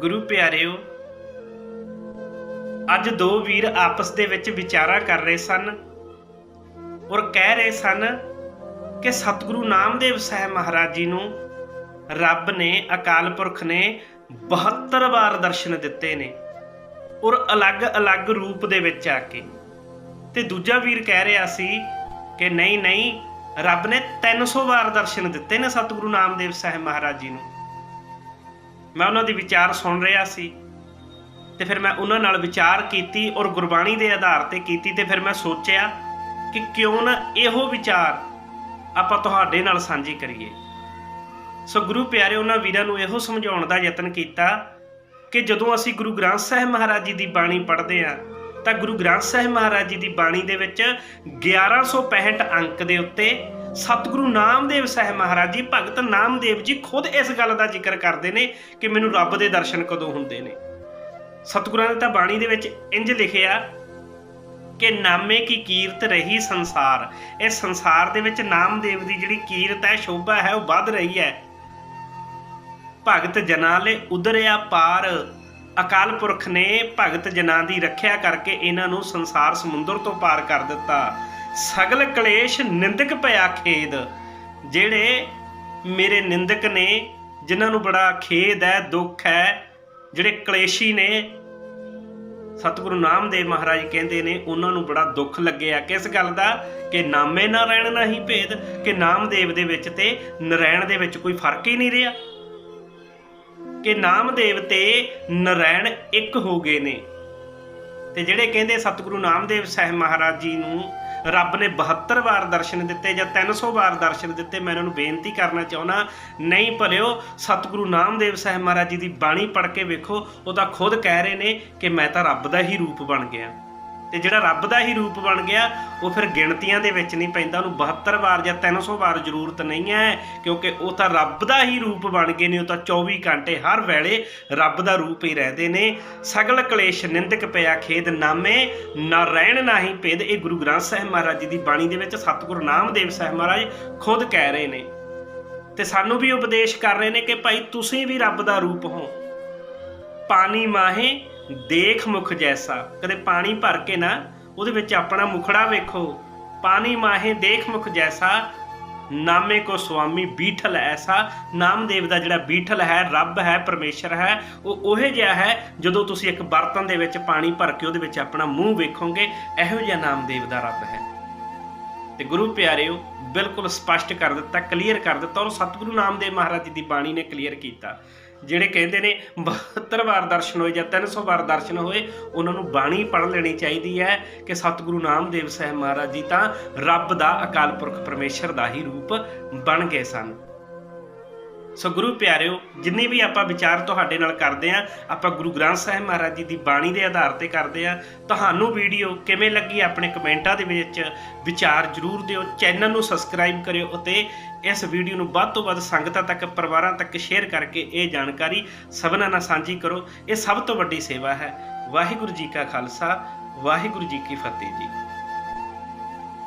ਗੁਰੂ ਪਿਆਰਿਓ, ਅੱਜ ਦੋ ਵੀਰ ਆਪਸ ਦੇ ਵਿੱਚ ਵਿਚਾਰਾ ਕਰ ਰਹੇ ਸਨ ਔਰ ਕਹਿ ਰਹੇ ਸਨ ਕਿ ਸਤਿਗੁਰੂ ਨਾਮਦੇਵ ਸਾਹਿਬ ਮਹਾਰਾਜ ਜੀ ਨੂੰ ਰੱਬ ਨੇ, ਅਕਾਲ ਪੁਰਖ ਨੇ 72 ਵਾਰ ਦਰਸ਼ਨ ਦਿੱਤੇ ਨੇ ਔਰ ਅਲੱਗ-ਅਲੱਗ ਰੂਪ ਦੇ ਵਿੱਚ ਆ ਕੇ। ਤੇ ਦੂਜਾ ਵੀਰ ਕਹਿ ਰਿਹਾ ਸੀ ਕਿ ਨਹੀਂ ਨਹੀਂ, ਰੱਬ ਨੇ 300 ਵਾਰ ਦਰਸ਼ਨ ਦਿੱਤੇ ਨੇ ਸਤਿਗੁਰੂ ਨਾਮਦੇਵ ਸਾਹਿਬ ਮਹਾਰਾਜ ਜੀ ਨੂੰ। ਮੈਂ ਉਹਨਾਂ ਦੀ ਵਿਚਾਰ ਸੁਣ ਰਿਹਾ ਸੀ ਤੇ ਫਿਰ ਮੈਂ ਉਹਨਾਂ ਨਾਲ ਵਿਚਾਰ ਕੀਤੀ ਔਰ ਗੁਰਬਾਣੀ ਦੇ ਆਧਾਰ ਤੇ ਕੀਤੀ ਤੇ ਫਿਰ ਮੈਂ ਸੋਚਿਆ ਕਿ ਕਿਉਂ ਨਾ ਇਹੋ ਵਿਚਾਰ ਆਪਾਂ ਤੁਹਾਡੇ ਨਾਲ ਸਾਂਝੀ ਕਰੀਏ। ਸੋ ਗੁਰੂ ਪਿਆਰੇ, ਉਹਨਾਂ ਵੀਰਾਂ ਨੂੰ ਇਹੋ ਸਮਝਾਉਣ ਦਾ ਯਤਨ ਕੀਤਾ ਕਿ ਜਦੋਂ ਅਸੀਂ ਗੁਰੂ ਗ੍ਰੰਥ ਸਾਹਿਬ ਮਹਾਰਾਜ ਜੀ ਦੀ ਬਾਣੀ ਪੜ੍ਹਦੇ ਹਾਂ, ਤਾਂ ਗੁਰੂ ਗ੍ਰੰਥ ਸਾਹਿਬ ਮਹਾਰਾਜ ਜੀ ਦੀ ਬਾਣੀ ਦੇ ਵਿੱਚ 1165 ਅੰਕ ਦੇ ਉੱਤੇ ਸਤਿਗੁਰੂ ਨਾਮਦੇਵ ਸਾਹਿਬ ਮਹਾਰਾਜ ਜੀ, ਭਗਤ ਨਾਮਦੇਵ ਜੀ ਖੁਦ ਇਸ ਗੱਲ ਦਾ ਜ਼ਿਕਰ ਕਰਦੇ ਨੇ ਕਿ ਮੈਨੂੰ ਰੱਬ ਦੇ ਦਰਸ਼ਨ ਕਦੋਂ ਹੁੰਦੇ ਨੇ। ਸਤਿਗੁਰਾਂ ਨੇ ਤਾਂ ਬਾਣੀ ਦੇ ਵਿੱਚ ਇੰਜ ਲਿਖਿਆ ਕਿ ਨਾਮੇ ਕੀ ਕੀਰਤ ਰਹੀ ਸੰਸਾਰ। ਇਹ ਸੰਸਾਰ ਦੇ ਵਿੱਚ ਨਾਮਦੇਵ ਦੀ ਜਿਹੜੀ ਕੀਰਤ ਹੈ, ਸ਼ੋਭਾ ਹੈ, ਉਹ ਵੱਧ ਰਹੀ ਹੈ। ਭਗਤ ਜਨਾਂ ਲਈ ਉਧਰਿਆ ਪਾਰ, ਅਕਾਲ ਪੁਰਖ ਨੇ ਭਗਤ ਜਨਾਂ ਦੀ ਰੱਖਿਆ ਕਰਕੇ ਇਹਨਾਂ ਨੂੰ ਸੰਸਾਰ ਸਮੁੰਦਰ ਤੋਂ ਪਾਰ ਕਰ ਦਿੱਤਾ। ਸਗਲ ਕਲੇਸ਼ ਨਿੰਦਕ ਪਿਆ ਖੇਦ, ਜਿਹੜੇ ਮੇਰੇ ਨਿੰਦਕ ਨੇ, ਜਿਨ੍ਹਾਂ ਨੂੰ ਬੜਾ ਖੇਦ ਹੈ, ਦੁੱਖ ਹੈ, ਜਿਹੜੇ ਕਲੇਸ਼ੀ ਨੇ, ਸਤਿਗੁਰੂ ਨਾਮਦੇਵ ਮਹਾਰਾਜ ਕਹਿੰਦੇ ਨੇ, ਉਹਨਾਂ ਨੂੰ ਬੜਾ ਦੁੱਖ ਲੱਗਿਆ ਕਿਸ ਗੱਲ ਦਾ ਕਿ ਨਾਮੇ ਨਾ ਰਹਿਣ ਨਹੀਂ ਭੇਦ, ਕਿ ਨਾਮਦੇਵ ਦੇ ਵਿੱਚ ਤੇ ਨਰਾਇਣ ਦੇ ਵਿੱਚ ਕੋਈ ਫ਼ਰਕ ਹੀ ਨਹੀਂ ਰਿਹਾ। ਕਿ ਨਾਮਦੇਵ ਤੇ ਨਰਾਇਣ ਇੱਕ ਹੋ ਗਏ ਨੇ। ਤੇ ਜਿਹੜੇ ਕਹਿੰਦੇ ਸਤਿਗੁਰੂ ਨਾਮਦੇਵ ਸਾਹਿਬ ਮਹਾਰਾਜ ਜੀ ਨੂੰ ਰੱਬ ਨੇ 72 ਵਾਰ ਦਰਸ਼ਨ ਦਿੱਤੇ ਜਾਂ 300 ਵਾਰ ਦਰਸ਼ਨ ਦਿੱਤੇ, ਮੈਂ ਇਹਨਾਂ ਨੂੰ ਬੇਨਤੀ ਕਰਨਾ ਚਾਹੁੰਦਾ, ਨਹੀਂ ਭਲਿਓ, ਸਤਿਗੁਰੂ ਨਾਮਦੇਵ ਸਾਹਿਬ ਮਹਾਰਾਜ ਜੀ ਦੀ ਬਾਣੀ ਪੜ੍ਹ ਕੇ ਵੇਖੋ, ਉਹ ਤਾਂ ਖੁਦ ਕਹਿ ਰਹੇ ਨੇ ਕਿ ਮੈਂ ਤਾਂ ਰੱਬ ਦਾ ਹੀ ਰੂਪ ਬਣ ਗਿਆ। ਤੇ ਜਿਹੜਾ ਰੱਬ ਦਾ ਹੀ ਰੂਪ ਬਣ ਗਿਆ, ਉਹ ਫਿਰ ਗਿਣਤੀਆਂ ਦੇ ਵਿੱਚ ਨਹੀਂ ਪੈਂਦਾ, ਉਹਨੂੰ 72 ਵਾਰ ਜਾਂ 300 ਵਾਰ ਜ਼ਰੂਰਤ ਨਹੀਂ ਹੈ, ਕਿਉਂਕਿ ਉਹ ਤਾਂ ਰੱਬ ਦਾ ਹੀ ਰੂਪ ਬਣ ਗਏ ਨੇ, ਉਹ ਤਾਂ 24 ਘੰਟੇ ਹਰ ਵੇਲੇ ਰੱਬ ਦਾ ਰੂਪ ਹੀ ਰਹਿੰਦੇ ਨੇ। ਸਗਲ ਕਲੇਸ਼ ਨਿੰਦਕ ਪਿਆ ਖੇਦ ਨਾਮੇ, ਨਾ ਰਹਿਣ ਨਾ ਹੀ ਭੇਦ। ਇਹ ਗੁਰੂ ਗ੍ਰੰਥ ਸਾਹਿਬ ਮਹਾਰਾਜ ਜੀ ਦੀ ਬਾਣੀ ਦੇ ਵਿੱਚ ਸਤਿਗੁਰੂ ਨਾਮਦੇਵ ਸਾਹਿਬ ਮਹਾਰਾਜ ਖੁਦ ਕਹਿ ਰਹੇ ਨੇ। ਤੇ ਸਾਨੂੰ ਵੀ ਉਪਦੇਸ਼ ਕਰ ਰਹੇ ਨੇ ਕਿ ਭਾਈ ਤੁਸੀਂ ਵੀ ਰੱਬ ਦਾ ਰੂਪ ਹੋ। ਪਾਣੀ ਮਾਹੇ ਦੇਖ ਮੁਖ ਜੈਸਾ, ਕਦੇ ਪਾਣੀ ਭਰ ਕੇ ਨਾ ਉਹਦੇ ਵਿੱਚ ਆਪਣਾ ਮੁਖੜਾ ਵੇਖੋ। ਪਾਣੀ ਮਾਹੇ ਦੇਖ ਮੁਖ ਜੈਸਾ, ਨਾਮੇ ਕੋ ਸੁਆਮੀ ਬੀਠਲ ਐਸਾ। ਨਾਮਦੇਵ ਦਾ ਜਿਹੜਾ ਬੀਠਲ ਹੈ, ਰੱਬ ਹੈ, ਪਰਮੇਸ਼ਰ ਹੈ, ਉਹ ਉਹੇ ਜਿਹਾ ਹੈ, ਜਦੋਂ ਤੁਸੀਂ ਇੱਕ ਬਰਤਨ ਦੇ ਵਿੱਚ ਪਾਣੀ ਭਰ ਕੇ ਉਹਦੇ ਵਿੱਚ ਆਪਣਾ ਮੂੰਹ ਵੇਖੋਗੇ, ਇਹੋ ਜਿਹਾ ਨਾਮਦੇਵ ਦਾ ਰੱਬ ਹੈ। ਤੇ ਗੁਰੂ ਪਿਆਰਿਓ, ਬਿਲਕੁਲ ਸਪਸ਼ਟ ਕਰ ਦਿੱਤਾ ਕਲੀਅਰ ਕਰ ਦਿੱਤਾ, ਔਰ ਸਤਿਗੁਰੂ ਨਾਮਦੇਵ ਮਹਾਰਾਜ ਜੀ ਦੀ ਬਾਣੀ ਨੇ ਕਲੀਅਰ ਕੀਤਾ। ਜਿਹੜੇ ਕਹਿੰਦੇ ਨੇ 72 ਵਾਰ ਦਰਸ਼ਨ ਹੋਏ ਜਾਂ 300 ਵਾਰ ਦਰਸ਼ਨ ਹੋਏ, ਉਹਨਾਂ ਨੂੰ ਬਾਣੀ ਪੜ੍ਹ ਲੈਣੀ ਚਾਹੀਦੀ ਹੈ ਕਿ ਸਤਿਗੁਰੂ ਨਾਮਦੇਵ ਸਾਹਿਬ ਮਹਾਰਾਜ ਜੀ ਤਾਂ ਰੱਬ ਦਾ ਅਕਾਲ ਪੁਰਖ ਪਰਮੇਸ਼ਰ ਦਾ ਹੀ ਰੂਪ ਬਣ ਗਏ ਸਨ। ਸੋ ਗੁਰੂ ਪਿਆਰਿਓ, ਜਿੰਨੇ ਵੀ ਆਪਾਂ ਵਿਚਾਰ ਤੁਹਾਡੇ ਨਾਲ ਕਰਦੇ ਆਂ ਆਪਾਂ ਗੁਰੂ ਗ੍ਰੰਥ ਸਾਹਿਬ ਮਹਾਰਾਜ ਜੀ ਦੀ ਬਾਣੀ ਦੇ ਆਧਾਰ ਤੇ ਕਰਦੇ ਆਂ ਤੁਹਾਨੂੰ ਵੀਡੀਓ ਕਿਵੇਂ ਲੱਗੀ ਆਪਣੇ ਕਮੈਂਟਾਂ ਦੇ ਵਿੱਚ ਵਿਚਾਰ ਜਰੂਰ ਦਿਓ, ਚੈਨਲ ਨੂੰ ਸਬਸਕ੍ਰਾਈਬ ਕਰਿਓ ਅਤੇ ਇਸ ਵੀਡੀਓ ਨੂੰ ਵੱਧ ਤੋਂ ਵੱਧ ਸੰਗਤਾਂ ਤੱਕ, ਪਰਿਵਾਰਾਂ ਤੱਕ ਸ਼ੇਅਰ ਕਰਕੇ ਇਹ ਜਾਣਕਾਰੀ ਸਭਨਾਂ ਨਾਲ ਸਾਂਝੀ ਕਰੋ। ਇਹ ਸਭ ਤੋਂ ਵੱਡੀ ਸੇਵਾ ਹੈ। ਵਾਹਿਗੁਰੂ ਜੀ ਕਾ ਖਾਲਸਾ, ਵਾਹਿਗੁਰੂ ਜੀ ਕੀ ਫਤਿਹ ਜੀ।